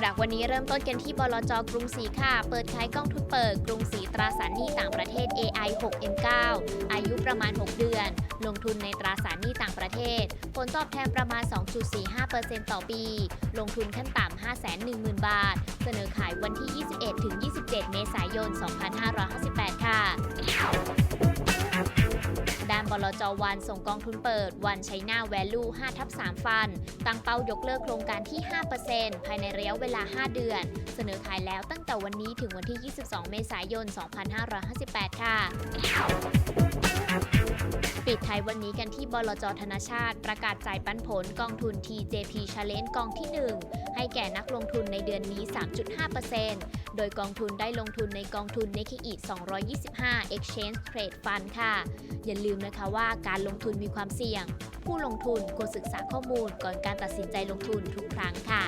Product วันนี้เริ่มต้นกันที่บลจกรุงศรีค่ะ เปิดขายกล้องทุนเปิดกรุงศรีตราสารหนี้ต่างประเทศ AI 6 M9 อายุประมาณ 6 เดือน ลงทุนในตราสารหนี้ต่างประเทศ ผลตอบแทนประมาณ 2.45%ต่อปี ลงทุนขั้นต่ำ510,000 บาท เสนอขายวันที่ 21ถึง27 เมษายน 2558 ค่ะด้าน บลจวันส่งกองทุนเปิด วันไชน่าแวลู5ทับ3 ฟัน ตั้งเป้ายกเลิกโครงการที่ 5%ภายในระยะเวลา 5 เดือน เสนอขายแล้วตั้งแต่วันนี้ถึงวันที่ 22 เมษายน 2558 ค่ะ ปิดท้ายวันนี้กันที่บลจธนาชาติ ประกาศจ่ายปันผลกองทุน TJP Challenge กองที่ 1 ให้แก่นักลงทุนในเดือนนี้ 3.5%โดยกองทุนได้ลงทุนในกองทุน n i k k i 225 Exchange Trade Fund ค่ะ อย่าลืมนะคะว่าการลงทุนมีความเสี่ยง ผู้ลงทุนควรศึกษาข้อมูลก่อนการตัดสินใจลงทุนทุกครั้งค่ะ